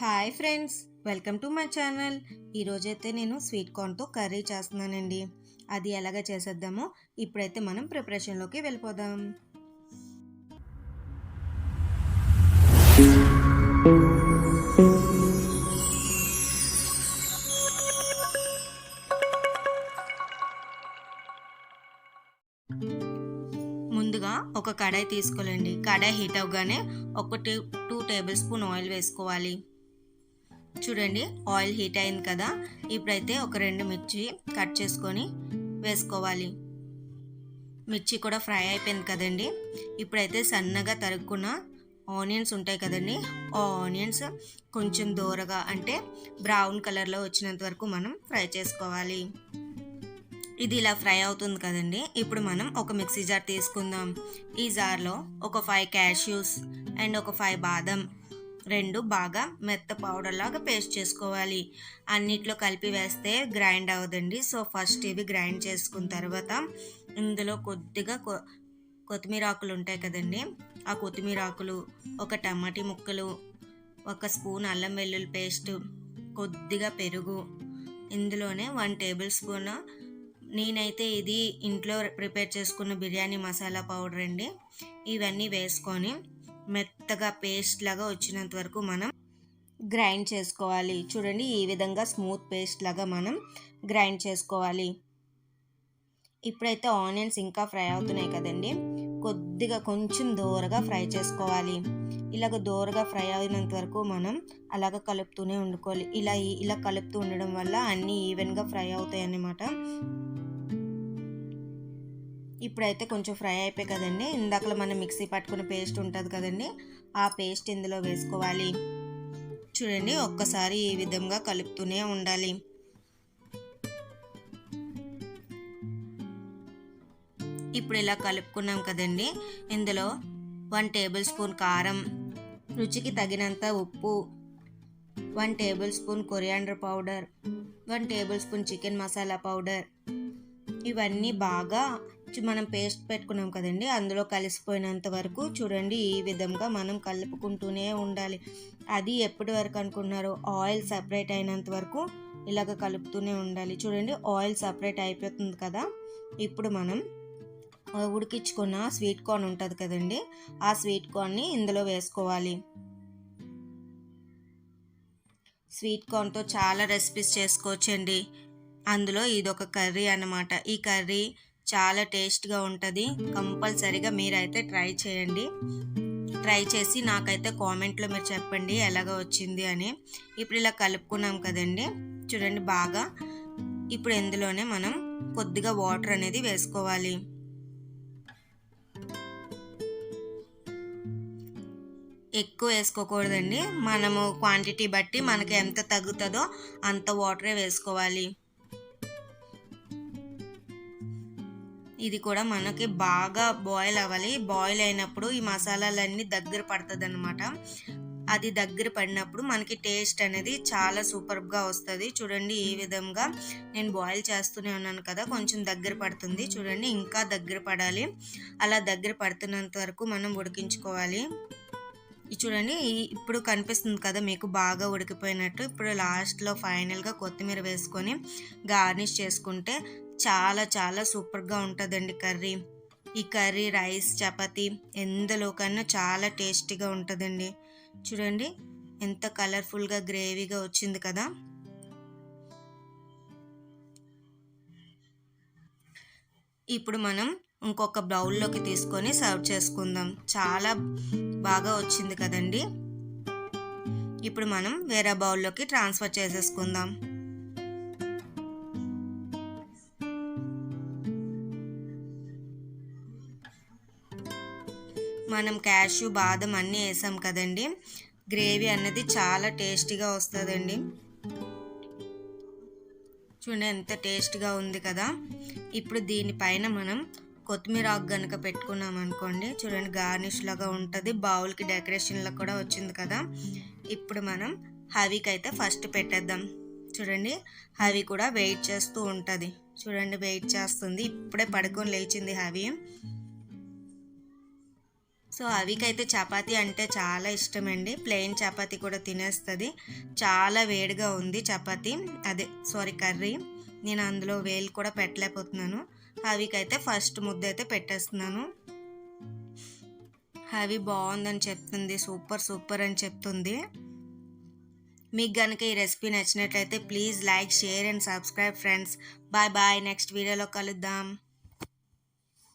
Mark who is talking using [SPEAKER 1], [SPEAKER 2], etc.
[SPEAKER 1] Hi friends welcome to my channel. ఈరోజైతే నేను sweet కార్న్తో curry చేస్తున్నానండి. అది ఎలాగ చేసేద్దామో ఇప్పుడైతే మనం ప్రిపరేషన్లోకి వెళ్ళిపోదాం. ముందుగా ఒక కడాయి తీసుకోలేండి కడాయి హీట్ అవ్వగానే ఒక టూ టేబుల్ స్పూన్ ఆయిల్ వేసుకోవాలి. చూడండి ఆయిల్ హీట్ అయింది కదా. ఇప్పుడైతే ఒక రెండు మిర్చి కట్ చేసుకొని వేసుకోవాలి. మిర్చి కూడా ఫ్రై అయిపోయింది కదండి. ఇప్పుడైతే సన్నగా తరుక్కున్న ఆనియన్స్ ఉంటాయి కదండి. ఆ ఆనియన్స్ కొంచెం దూరగా అంటే బ్రౌన్ కలర్లో వచ్చినంత వరకు మనం ఫ్రై చేసుకోవాలి. ఇది ఇలా ఫ్రై అవుతుంది కదండి. ఇప్పుడు మనం ఒక మిక్సీ జార్ తీసుకుందాం. ఈ జార్లో ఒక ఫైవ్ క్యాష్యూస్ అండ్ ఒక ఫైవ్ బాదం రెండు బాగా మెత్త పౌడర్ లాగా పేస్ట్ చేసుకోవాలి. అన్నిట్లో కలిపి వేస్తే గ్రైండ్ అవ్వదండి. సో ఫస్ట్ ఇవి గ్రైండ్ చేసుకున్న తర్వాత ఇందులో కొద్దిగా కొ- కొత్తిమీర ఆకులు ఉంటాయి కదండి. ఆ కొత్తిమీర ఆకులు ఒక టమాటీ ముక్కలు ఒక స్పూన్ అల్లం వెల్లుల్లి పేస్ట్ కొద్దిగా పెరుగు ఇందులోనే వన్ టేబుల్ స్పూన్ నేనైతే ఇది ఇంట్లో ప్రిపేర్ చేసుకున్న బిర్యానీ మసాలా పౌడర్ అండి. ఇవన్నీ వేసుకొని మెత్తగా పేస్ట్ లాగా వచ్చినంత వరకు మనం గ్రైండ్ చేసుకోవాలి. చూడండి ఈ విధంగా స్మూత్ పేస్ట్ లాగా మనం గ్రైండ్ చేసుకోవాలి. ఇప్పుడైతే ఆనియన్స్ ఇంకా ఫ్రై అవుతున్నాయి కదండి. కొద్దిగా కొంచెం దూరగా ఫ్రై చేసుకోవాలి. ఇలాగ దూరగా ఫ్రై అయినంత వరకు మనం అలాగ కలుపుతూనే ఉండుకోవాలి. ఇలా ఇలా కలుపుతూ ఉండడం వల్ల అన్నీ ఈవెన్గా ఫ్రై అవుతాయి అన్నమాట ఇప్పుడైతే కొంచెం ఫ్రై అయిపోయి కదండి. ఇందాకలో మనం మిక్సీ పట్టుకున్న పేస్ట్ ఉంటుంది కదండి. ఆ పేస్ట్ ఇందులో వేసుకోవాలి. చూడండి ఒక్కసారి ఈ విధంగా కలుపుతూనే ఉండాలి. ఇప్పుడు ఇలా కలుపుకున్నాం కదండి. ఇందులో వన్ టేబుల్ స్పూన్ కారం రుచికి తగినంత ఉప్పు one tablespoon coriander powder one tablespoon chicken masala powder. ఇవన్నీ బాగా మనం పేస్ట్ పెట్టుకున్నాం కదండి అందులో కలిసిపోయినంత వరకు చూడండి ఈ విధంగా మనం కలుపుకుంటూనే ఉండాలి. అది ఎప్పటి వరకు అనుకున్నారు ఆయిల్ సపరేట్ అయినంత వరకు ఇలాగ కలుపుతూనే ఉండాలి. చూడండి ఆయిల్ సపరేట్ అయిపోతుంది కదా. ఇప్పుడు మనం ఉడికించుకున్న స్వీట్ కార్న్ ఉంటుంది కదండి ఆ స్వీట్ కార్న్ని ఇందులో వేసుకోవాలి. స్వీట్ కార్న్తో చాలా రెసిపీస్ చేసుకోవచ్చండి. అందులో ఇదొక కర్రీ అన్నమాట. ఈ కర్రీ చాలా టేస్ట్గా ఉంటుంది. కంపల్సరీగా మీరైతే ట్రై చేయండి. ట్రై చేసి నాకైతే కామెంట్లో మీరు చెప్పండి ఎలాగ వచ్చింది అని. ఇప్పుడు ఇలా కలుపుకున్నాం కదండి. చూడండి బాగా. ఇప్పుడు ఇందులోనే మనం కొద్దిగా వాటర్ అనేది వేసుకోవాలి. ఎక్కువ వేసుకోకూడదండి. మనము క్వాంటిటీ బట్టి మనకి ఎంత తగ్గుతుందో అంత వాటరే వేసుకోవాలి. ఇది కూడా మనకి బాగా బాయిల్ అవ్వాలి. బాయిల్ అయినప్పుడు ఈ మసాలాలన్నీ దగ్గర పడుతుంది అనమాట అది దగ్గర పడినప్పుడు మనకి టేస్ట్ అనేది చాలా సూపర్గా వస్తుంది. చూడండి ఈ విధంగా నేను బాయిల్ చేస్తూనే ఉన్నాను కదా కొంచెం దగ్గర పడుతుంది. చూడండి ఇంకా దగ్గర పడాలి. అలా దగ్గర పడుతున్నంత వరకు మనం ఉడికించుకోవాలి. ఇది చూడండి ఇప్పుడు కనిపిస్తుంది కదా మీకు బాగా ఉడికిపోయినట్టు. ఇప్పుడు లాస్ట్లో ఫైనల్గా కొత్తిమీర వేసుకొని గార్నిష్ చేసుకుంటే చాలా చాలా సూపర్గా ఉంటుందండి కర్రీ. ఈ కర్రీ రైస్ చపాతి ఎందులోకన్నా చాలా టేస్టీగా ఉంటుందండి. చూడండి ఎంత కలర్ఫుల్గా గ్రేవీగా వచ్చింది కదా. ఇప్పుడు మనం ఇంకొక బౌల్లోకి తీసుకొని సర్వ్ చేసుకుందాం. చాలా బాగా వచ్చింది కదండి. ఇప్పుడు మనం వేరే బౌల్లోకి ట్రాన్స్ఫర్ చేసేసుకుందాం. మనం క్యాష్యూ బాదం అన్నీ వేసాం కదండి. గ్రేవీ అన్నది చాలా టేస్టీగా వస్తుందండి. చూడండి ఎంత టేస్ట్గా ఉంది కదా. ఇప్పుడు దీనిపైన మనం కొత్తిమీర ఆకు కనుక పెట్టుకున్నాం అనుకోండి చూడండి గార్నిష్ లాగా ఉంటుంది. బౌల్కి డెకరేషన్లో కూడా వచ్చింది కదా. ఇప్పుడు మనం హవీకి అయితే ఫస్ట్ పెట్టేద్దాం. చూడండి హవి కూడా వెయిట్ చేస్తూ ఉంటుంది. చూడండి వెయిట్ చేస్తుంది. ఇప్పుడే పడుకొని లేచింది హవి. సో అవికైతే చపాతీ అంటే చాలా ఇష్టమండి. ప్లెయిన్ చపాతీ కూడా తినేస్తుంది. చాలా వేడిగా ఉంది చపాతీ. అదే సారీ కర్రీ. నేను అందులో వేలు కూడా పెట్టలేకపోతున్నాను. అవికైతే ఫస్ట్ ముద్ద అయితే పెట్టేస్తున్నాను. అవి బాగుందని చెప్తుంది. సూపర్ సూపర్ అని చెప్తుంది. మీకు కనుక ఈ రెసిపీ నచ్చినట్లయితే please like share and subscribe friends. Bye bye. Next వీడియోలో కలుద్దాం.